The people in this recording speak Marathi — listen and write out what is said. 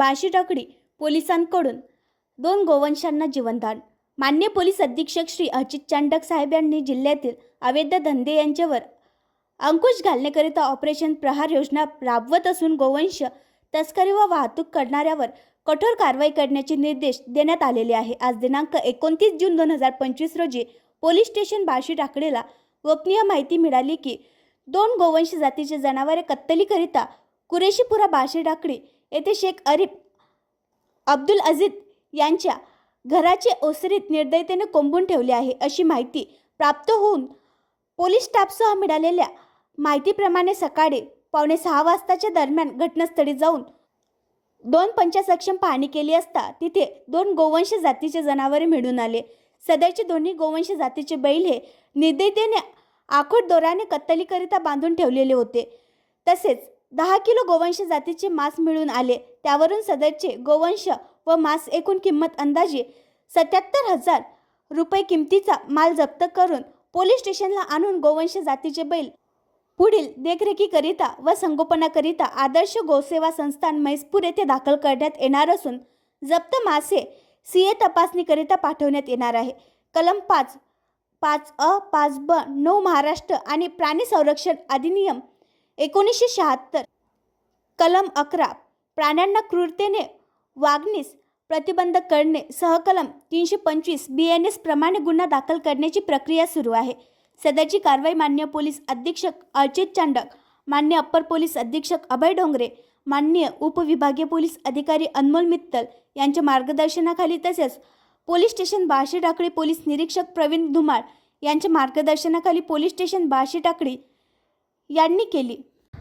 बाळशी टाकडी पोलिसांकडून. दोन गोवंशांना जीवनदान. मान्य पोलीस अधीक्षक श्री अजित चांडक साहेब यांनी जिल्ह्यातील अवैध धंदे यांच्यावर अंकुश घालण्याकरिता ऑपरेशन प्रहार योजना राबवत असून गोवंश तस्करी व वाहतूक करणाऱ्यावर कठोर कारवाई करण्याचे निर्देश देण्यात आलेले आहे. आज दिनांक एकोणतीस जून दोन हजार पंचवीस रोजी पोलीस स्टेशन बाळशी टाकडेला गोपनीय माहिती मिळाली की दोन गोवंश जातीचे जनावरे कत्तलीकरिता कुरेशीपुरा बाळशी टाकडी येथे शेख अरिफ अब्दुल अजीद यांच्या घराचे ओसरीत निर्दयतेने कोंबून ठेवले आहे अशी माहिती प्राप्त होऊन पोलीस स्टाफसह मिळालेल्या माहितीप्रमाणे सकाळी पावणे सहा वाजताच्या दरम्यान घटनास्थळी जाऊन दोन पंचसक्षम पाहणी केली असता तिथे दोन गोवंश जातीचे जनावरे मिळून आले. सदरचे दोन्ही गोवंश जातीचे बैल हे निर्दयतेने आखूट दोराने कत्तलीकरिता बांधून ठेवलेले होते. तसेच दहा किलो गोवंश जातीचे मांस मिळून आले. त्यावरून सदरचे गोवंश व मांस एकूण किंमत अंदाजे सत्याहत्तर हजार रुपये किमतीचा माल जप्त करून पोलीस स्टेशनला आणून गोवंश जातीचे बैल पुढील देखरेखीकरिता व संगोपनाकरिता आदर्श गोसेवा संस्थान म्हैसपूर येथे दाखल करण्यात येणार असून जप्त मासे सी ए तपासणीकरिता पाठवण्यात येणार आहे. कलम पाच पाच अ पाच ब नऊ महाराष्ट्र आणि प्राणी संरक्षण अधिनियम एकोणीसशे शहात्तर. कलम अकरा. प्राण्यांना क्रूरतेने वागणीस प्रतिबंध करणे. सहकलम तीनशे पंचवीस. बी एन एस प्रमाणे गुन्हा दाखल करण्याची प्रक्रिया सुरू आहे. सदरची कारवाई मान्य पोलीस अधीक्षक अजित चांडक मान्य अप्पर पोलीस अधीक्षक अभय डोंगरे मान्य उपविभागीय पोलीस अधिकारी अनमोल मित्तल यांच्या मार्गदर्शनाखाली तसेच police station Barshi Takli police निरीक्षक प्रवीण धुमाळ यांच्या मार्गदर्शनाखाली पोलीस स्टेशन बार्शी टाकळी यांनी केली.